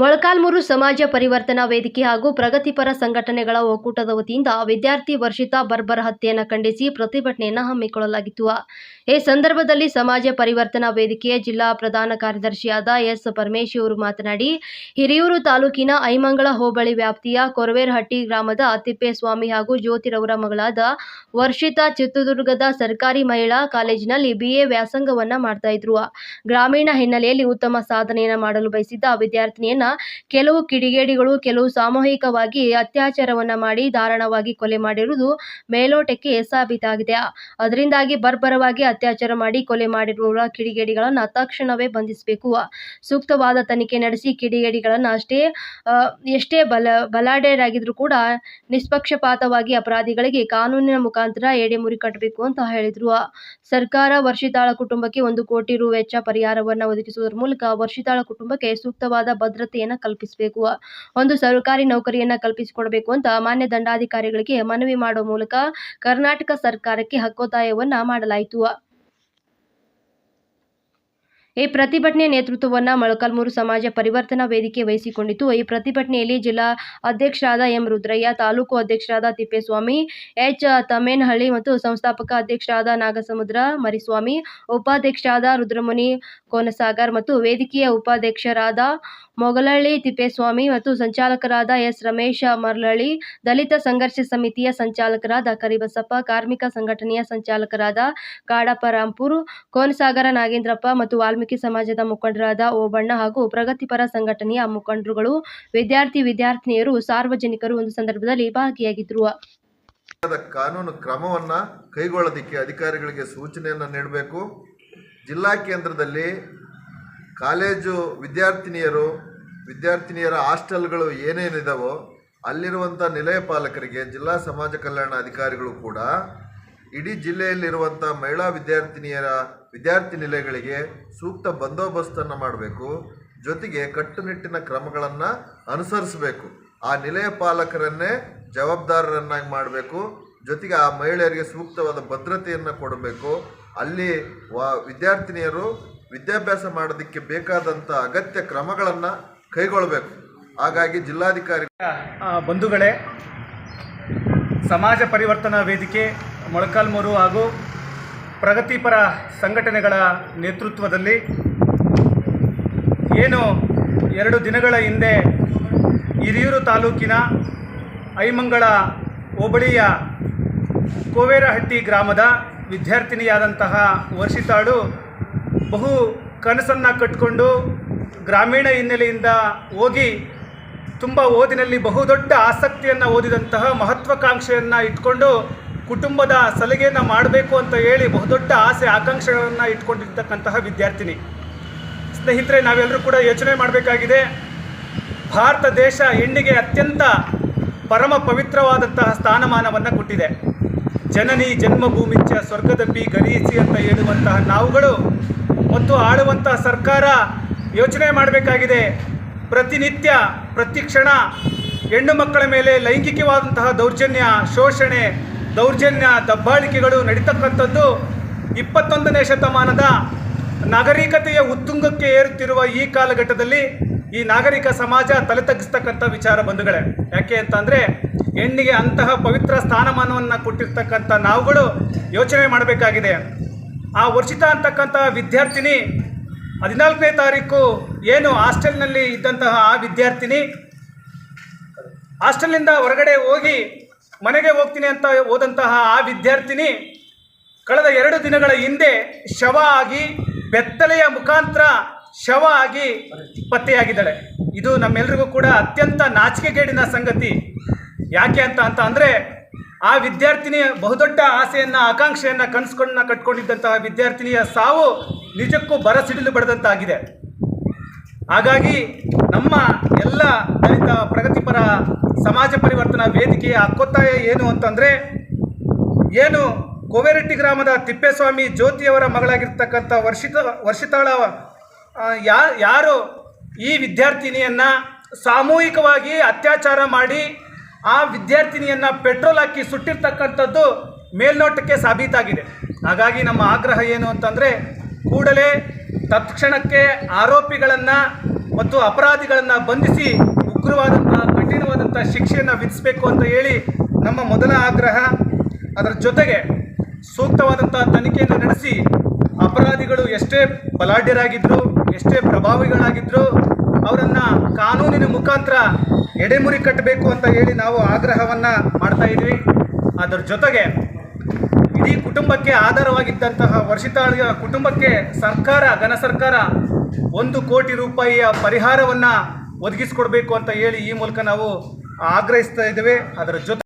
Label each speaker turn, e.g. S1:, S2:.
S1: ಮಳಕಲ್ಮೂರು ಸಮಾಜ ಪರಿವರ್ತನಾ ವೇದಿಕೆ ಹಾಗೂ ಪ್ರಗತಿಪರ ಸಂಘಟನೆಗಳ ಒಕ್ಕೂಟದ ವತಿಯಿಂದ ವಿದ್ಯಾರ್ಥಿ ವರ್ಷಿತಾ ಬರ್ಬರ್ ಹತ್ಯೆಯನ್ನು ಖಂಡಿಸಿ ಪ್ರತಿಭಟನೆಯನ್ನು ಹಮ್ಮಿಕೊಳ್ಳಲಾಗಿತ್ತು. ಈ ಸಂದರ್ಭದಲ್ಲಿ ಸಮಾಜ ಪರಿವರ್ತನಾ ವೇದಿಕೆಯ ಜಿಲ್ಲಾ ಪ್ರಧಾನ ಕಾರ್ಯದರ್ಶಿಯಾದ ಎಸ್ ಪರಮೇಶ್ ಅವರು ಮಾತನಾಡಿ, ಹಿರಿಯೂರು ತಾಲೂಕಿನ ಐಮಂಗಳ ಹೋಬಳಿ ವ್ಯಾಪ್ತಿಯ ಕೊರವೇರಹಟ್ಟಿ ಗ್ರಾಮದ ತಿಪ್ಪೇಸ್ವಾಮಿ ಹಾಗೂ ಜ್ಯೋತಿರವರ ಮಗಳಾದ ವರ್ಷಿತಾ ಚಿತ್ರದುರ್ಗದ ಸರ್ಕಾರಿ ಮಹಿಳಾ ಕಾಲೇಜಿನಲ್ಲಿ ಬಿಎ ವ್ಯಾಸಂಗವನ್ನ ಮಾಡ್ತಾ ಇದ್ರು. ಗ್ರಾಮೀಣ ಹಿನ್ನೆಲೆಯಲ್ಲಿ ಉತ್ತಮ ಸಾಧನೆಯನ್ನು ಮಾಡಲು ಬಯಸಿದ್ದ ವಿದ್ಯಾರ್ಥಿನಿಯನ್ನ ಕೆಲವು ಕಿಡಿಗೇಡಿಗಳು, ಕೆಲವು ಸಾಮೂಹಿಕವಾಗಿ ಅತ್ಯಾಚಾರವನ್ನ ಮಾಡಿ ದಾರಣವಾಗಿ ಕೊಲೆ ಮಾಡಿರುವುದು ಮೇಲೋಟಕ್ಕೆ ಸಾಬೀತಾಗಿದೆ. ಅದರಿಂದಾಗಿ ಬರ್ಬರವಾಗಿ ಅತ್ಯಾಚಾರ ಮಾಡಿ ಕೊಲೆ ಮಾಡಿರುವವರ ಕಿಡಿಗೇಡಿಗಳನ್ನ ತಕ್ಷಣವೇ ಬಂಧಿಸಬೇಕು. ಸೂಕ್ತವಾದ ತನಿಖೆ ನಡೆಸಿ ಕಿಡಿಗೇಡಿಗಳನ್ನ ಅಷ್ಟೇ ಎಷ್ಟೇ ಬಲ, ಬಲಾಢ್ಯರಾಗಿದ್ರು ಕೂಡ ನಿಷ್ಪಕ್ಷಪಾತವಾಗಿ ಅಪರಾಧಿಗಳಿಗೆ ಕಾನೂನಿನ ಮುಖಾಂತರ ಎಡೆಮುರಿ ಕಟ್ಟಬೇಕು ಅಂತ ಹೇಳಿದ್ರು. ಸರ್ಕಾರ ವರ್ಷಿತಾಳ ಕುಟುಂಬಕ್ಕೆ ಒಂದು ಕೋಟಿ ರು ವೆಚ್ಚ ಪರಿಹಾರವನ್ನು ಒದಗಿಸುವುದರ ಮೂಲಕ ವರ್ಷಿತಾಳ ಕುಟುಂಬಕ್ಕೆ ಸೂಕ್ತವಾದ ಭದ್ರತೆಯನ್ನು ಕಲ್ಪಿಸಬೇಕು. ಒಂದು ಸರ್ಕಾರಿ ನೌಕರಿಯನ್ನ ಕಲ್ಪಿಸಿಕೊಡಬೇಕು ಅಂತ ಮಾನ್ಯ ದಂಡಾಧಿಕಾರಿಗಳಿಗೆ ಮನವಿ ಮಾಡುವ ಮೂಲಕ ಕರ್ನಾಟಕ ಸರ್ಕಾರಕ್ಕೆ ಹಕ್ಕೊತ್ತಾಯವನ್ನ ಮಾಡಲಾಯಿತು. ಈ ಪ್ರತಿಭಟನೆ ನೇತೃತ್ವವನ್ನು ಮೊಳಕಾಲ್ಮೂರು ಸಮಾಜ ಪರಿವರ್ತನಾ ವೇದಿಕೆ ವಹಿಸಿಕೊಂಡಿತು ಈ ಪ್ರತಿಭಟನೆಯಲ್ಲಿ ಜಿಲ್ಲಾ ಅಧ್ಯಕ್ಷರಾದ ಎಂ ರುದ್ರಯ್ಯ, ತಾಲೂಕು ಅಧ್ಯಕ್ಷರಾದ ತಿಪ್ಪೇಸ್ವಾಮಿ, ಎಚ್ ತಮೇನಹಳ್ಳಿ ಮತ್ತು ಸಂಸ್ಥಾಪಕ ಅಧ್ಯಕ್ಷರಾದ ನಾಗಸಮುದ್ರ ಮರಿಸ್ವಾಮಿ, ಉಪಾಧ್ಯಕ್ಷರಾದ ರುದ್ರಮುನಿ ಕೋನಸಾಗರ್ ಮತ್ತು ವೇದಿಕೆಯ ಉಪಾಧ್ಯಕ್ಷರಾದ ಮೊಗಲಹಳ್ಳಿ ತಿಪ್ಪೇಸ್ವಾಮಿ ಮತ್ತು ಸಂಚಾಲಕರಾದ ಎಸ್ ರಮೇಶ ಮರಳಹಳ್ಳಿ ದಲಿತ ಸಂಘರ್ಷ ಸಮಿತಿಯ ಸಂಚಾಲಕರಾದ ಕರಿಬಸಪ್ಪ, ಕಾರ್ಮಿಕ ಸಂಘಟನೆಯ ಸಂಚಾಲಕರಾದ ಕಾಡಪ್ಪ ರಾಂಪುರ್, ಕೋನಸಾಗರ ನಾಗೇಂದ್ರಪ್ಪ ಮತ್ತು ವಾಲ್ಮೀಕಿ ಸಮಾಜದ ಮುಖಂಡರಾದ ಓಬಣ್ಣ ಹಾಗೂ ಪ್ರಗತಿಪರ ಸಂಘಟನೆಯ ಮುಖಂಡರುಗಳು, ವಿದ್ಯಾರ್ಥಿ ವಿದ್ಯಾರ್ಥಿನಿಯರು, ಸಾರ್ವಜನಿಕರು ಒಂದು ಸಂದರ್ಭದಲ್ಲಿ ಭಾಗಿಯಾಗಿದ್ದರು
S2: ಕಾನೂನು ಕ್ರಮವನ್ನ ಕೈಗೊಳ್ಳೋದಕ್ಕೆ ಅಧಿಕಾರಿಗಳಿಗೆ ಸೂಚನೆಯನ್ನು ನೀಡಬೇಕು. ಜಿಲ್ಲಾ ಕೇಂದ್ರದಲ್ಲಿ ಕಾಲೇಜು ವಿದ್ಯಾರ್ಥಿನಿಯರು, ವಿದ್ಯಾರ್ಥಿನಿಯರ ಹಾಸ್ಟೆಲ್ಗಳು ಏನೇನಿದಾವೋ ಅಲ್ಲಿರುವಂಥ ನಿಲಯ ಪಾಲಕರಿಗೆ ಜಿಲ್ಲಾ ಸಮಾಜ ಕಲ್ಯಾಣ ಅಧಿಕಾರಿಗಳು ಕೂಡ ಇಡೀ ಜಿಲ್ಲೆಯಲ್ಲಿರುವಂಥ ಮಹಿಳಾ ವಿದ್ಯಾರ್ಥಿನಿಯರ ವಿದ್ಯಾರ್ಥಿ ನಿಲಯಗಳಿಗೆ ಸೂಕ್ತ ಬಂದೋಬಸ್ತನ್ನು ಮಾಡಬೇಕು. ಜೊತೆಗೆ ಕಟ್ಟುನಿಟ್ಟಿನ ಕ್ರಮಗಳನ್ನು ಅನುಸರಿಸಬೇಕು. ಆ ನಿಲಯ ಪಾಲಕರನ್ನೇ ಜವಾಬ್ದಾರರನ್ನಾಗಿ ಮಾಡಬೇಕು. ಜೊತೆಗೆ ಆ ಮಹಿಳೆಯರಿಗೆ ಸೂಕ್ತವಾದ ಭದ್ರತೆಯನ್ನು ಕೊಡಬೇಕು. ಅಲ್ಲಿ ವ ವಿದ್ಯಾರ್ಥಿನಿಯರು ವಿದ್ಯಾಭ್ಯಾಸ ಮಾಡೋದಕ್ಕೆ ಬೇಕಾದಂಥ ಅಗತ್ಯ ಕ್ರಮಗಳನ್ನು ಕೈಗೊಳ್ಳಬೇಕು ಹಾಗಾಗಿ ಜಿಲ್ಲಾಧಿಕಾರಿ
S3: ಬಂಧುಗಳೇ, ಸಮಾಜ ಪರಿವರ್ತನಾ ವೇದಿಕೆ ಮೊಳಕಾಲ್ಮೂರು ಹಾಗೂ ಪ್ರಗತಿಪರ ಸಂಘಟನೆಗಳ ನೇತೃತ್ವದಲ್ಲಿ ಏನು ಎರಡು ದಿನಗಳ ಹಿಂದೆ ಹಿರಿಯೂರು ತಾಲೂಕಿನ ಐಮಂಗಳ ಹೋಬಳಿಯ ಕೋವೇರಹಟ್ಟಿ ಗ್ರಾಮದ ವಿದ್ಯಾರ್ಥಿನಿಯಾದಂತಹ ವರ್ಷಿತಾಳು ಬಹು ಕನಸನ್ನು ಕಟ್ಟಿಕೊಂಡು ಗ್ರಾಮೀಣ ಹಿನ್ನೆಲೆಯಿಂದ ಹೋಗಿ ತುಂಬ ಓದಿನಲ್ಲಿ ಬಹುದೊಡ್ಡ ಆಸಕ್ತಿಯನ್ನು ಓದಿದಂತಹ ಮಹತ್ವಾಕಾಂಕ್ಷೆಯನ್ನು ಇಟ್ಕೊಂಡು ಕುಟುಂಬದ ಸಲಿಗೆಯನ್ನು ಮಾಡಬೇಕು ಅಂತ ಹೇಳಿ ಬಹುದೊಡ್ಡ ಆಸೆ, ಆಕಾಂಕ್ಷೆಗಳನ್ನು ಇಟ್ಕೊಂಡಿರ್ತಕ್ಕಂತಹ ವಿದ್ಯಾರ್ಥಿನಿ. ಸ್ನೇಹಿತರೆ, ನಾವೆಲ್ಲರೂ ಕೂಡ ಯೋಚನೆ ಮಾಡಬೇಕಾಗಿದೆ, ಭಾರತ ದೇಶ ಹೆಣ್ಣಿಗೆ ಅತ್ಯಂತ ಪರಮ ಪವಿತ್ರವಾದಂತಹ ಸ್ಥಾನಮಾನವನ್ನು ಕೊಟ್ಟಿದೆ. ಜನನಿ, ಜನ್ಮಭೂಮಿಚ್ಚ, ಸ್ವರ್ಗದಬ್ಬಿ, ಗರೀಸಿ ಅಂತ ಹೇಳುವಂತಹ ನಾವುಗಳು ಮತ್ತು ಆಳುವಂತಹ ಸರ್ಕಾರ ಯೋಚನೆ ಮಾಡಬೇಕಾಗಿದೆ. ಪ್ರತಿನಿತ್ಯ, ಪ್ರತಿ ಕ್ಷಣ ಹೆಣ್ಣು ಮಕ್ಕಳ ಮೇಲೆ ಲೈಂಗಿಕವಾದಂತಹ ದೌರ್ಜನ್ಯ, ಶೋಷಣೆ ದೌರ್ಜನ್ಯ ದಬ್ಬಾಳಿಕೆಗಳು ನಡೀತಕ್ಕಂಥದ್ದು ಇಪ್ಪತ್ತೊಂದನೇ ಶತಮಾನದ ನಾಗರಿಕತೆಯ ಉತ್ತುಂಗಕ್ಕೆ ಏರುತ್ತಿರುವ ಈ ಕಾಲಘಟ್ಟದಲ್ಲಿ ಈ ನಾಗರಿಕ ಸಮಾಜ ತಲೆ ತಗ್ಗಿಸ್ತಕ್ಕಂಥ ವಿಚಾರ ಬಂಧುಗಳೇ. ಯಾಕೆ ಅಂತಂದರೆ ಹೆಣ್ಣಿಗೆ ಅಂತಹ ಪವಿತ್ರ ಸ್ಥಾನಮಾನವನ್ನು ಕೊಟ್ಟಿರ್ತಕ್ಕಂಥ ನಾವುಗಳು ಯೋಚನೆ ಮಾಡಬೇಕಾಗಿದೆ. ಆ ವರ್ಷಿತ ಅಂತಕ್ಕಂಥ ವಿದ್ಯಾರ್ಥಿನಿ ಹದಿನಾಲ್ಕನೇ ತಾರೀಕು ಏನು ಹಾಸ್ಟೆಲ್ನಲ್ಲಿ ಇದ್ದಂತಹ ಆ ವಿದ್ಯಾರ್ಥಿನಿ ಹಾಸ್ಟೆಲ್ನಿಂದ ಹೊರಗಡೆ ಹೋಗಿ ಮನೆಗೆ ಹೋಗ್ತೀನಿ ಅಂತ ಹೋದಂತಹ ಆ ವಿದ್ಯಾರ್ಥಿನಿ ಕಳೆದ ಎರಡು ದಿನಗಳ ಹಿಂದೆ ಶವ ಆಗಿ ಬೆತ್ತಲೆಯ ಮುಖಾಂತರ ಶವ ಆಗಿ ಪತ್ತೆಯಾಗಿದ್ದಾಳೆ. ಇದು ನಮ್ಮೆಲ್ರಿಗೂ ಕೂಡ ಅತ್ಯಂತ ನಾಚಿಕೆಗೇಡಿನ ಸಂಗತಿ. ಯಾಕೆ ಅಂತ ಅಂತ ಅಂದರೆ ಆ ವಿದ್ಯಾರ್ಥಿನಿಯ ಬಹುದೊಡ್ಡ ಆಸೆಯನ್ನು, ಆಕಾಂಕ್ಷೆಯನ್ನು ಕನಸುಗಳನ್ನ ಕಟ್ಕೊಂಡಿದ್ದಂತಹ ವಿದ್ಯಾರ್ಥಿನಿಯ ಸಾವು ನಿಜಕ್ಕೂ ಬರಸಿಡಿಲು ಬಡದಂತಾಗಿದೆ. ಹಾಗಾಗಿ ನಮ್ಮ ಎಲ್ಲ ದಲಿತ ಪ್ರಗತಿಪರ ಸಮಾಜ ಪರಿವರ್ತನಾ ವೇದಿಕೆಯ ಹಕ್ಕೊತ್ತಾಯ ಏನು ಅಂತಂದರೆ, ಏನು ಕೋವೆರೆಟ್ಟಿ ಗ್ರಾಮದ ತಿಪ್ಪೇಸ್ವಾಮಿ ಜ್ಯೋತಿಯವರ ಮಗಳಾಗಿರ್ತಕ್ಕಂಥ ವರ್ಷಿತ, ವರ್ಷಿತಾಳ ಯಾರು ಈ ವಿದ್ಯಾರ್ಥಿನಿಯನ್ನು ಸಾಮೂಹಿಕವಾಗಿ ಅತ್ಯಾಚಾರ ಮಾಡಿ ಆ ವಿದ್ಯಾರ್ಥಿನಿಯನ್ನು ಪೆಟ್ರೋಲ್ ಹಾಕಿ ಸುಟ್ಟಿರ್ತಕ್ಕಂಥದ್ದು ಮೇಲ್ನೋಟಕ್ಕೆ ಸಾಬೀತಾಗಿದೆ. ಹಾಗಾಗಿ ನಮ್ಮ ಆಗ್ರಹ ಏನು ಅಂತಂದರೆ, ಕೂಡಲೇ ತತ್ಕ್ಷಣಕ್ಕೆ ಆರೋಪಿಗಳನ್ನು ಮತ್ತು ಅಪರಾಧಿಗಳನ್ನು ಬಂಧಿಸಿ ಉಗ್ರವಾದಂತಹ ಶಿಕ್ಷೆಯನ್ನು ವಿಧಿಸಬೇಕು ಅಂತ ಹೇಳಿ ನಮ್ಮ ಮೊದಲ ಆಗ್ರಹ ಅದರ ಜೊತೆಗೆ ಸೂಕ್ತವಾದಂಥ ತನಿಖೆಯನ್ನು ನಡೆಸಿ ಅಪರಾಧಿಗಳು ಎಷ್ಟೇ ಬಲಾಢ್ಯರಾಗಿದ್ದರು ಎಷ್ಟೇ ಪ್ರಭಾವಿಗಳಾಗಿದ್ದರು ಅವರನ್ನು ಕಾನೂನಿನ ಮುಖಾಂತರ ಎಡೆಮುರಿ ಕಟ್ಟಬೇಕು ಅಂತ ಹೇಳಿ ನಾವು ಆಗ್ರಹವನ್ನು ಮಾಡ್ತಾ ಇದ್ವಿ. ಅದರ ಜೊತೆಗೆ ಇಡೀ ಕುಟುಂಬಕ್ಕೆ ಆಧಾರವಾಗಿದ್ದಂತಹ ವರ್ಷಿತಾಳಿಯ ಕುಟುಂಬಕ್ಕೆ ಸರ್ಕಾರ, ಘನ ಸರ್ಕಾರ ಒಂದು ಕೋಟಿ ರೂಪಾಯಿಯ ಪರಿಹಾರವನ್ನು ಒದಗಿಸಿಕೊಡ್ಬೇಕು ಅಂತ ಹೇಳಿ ಈ ಮೂಲಕ ನಾವು ಆಗ್ರಹಿಸ್ತಾ ಇದ್ದೇವೆ. ಅದರ ಜೊತೆ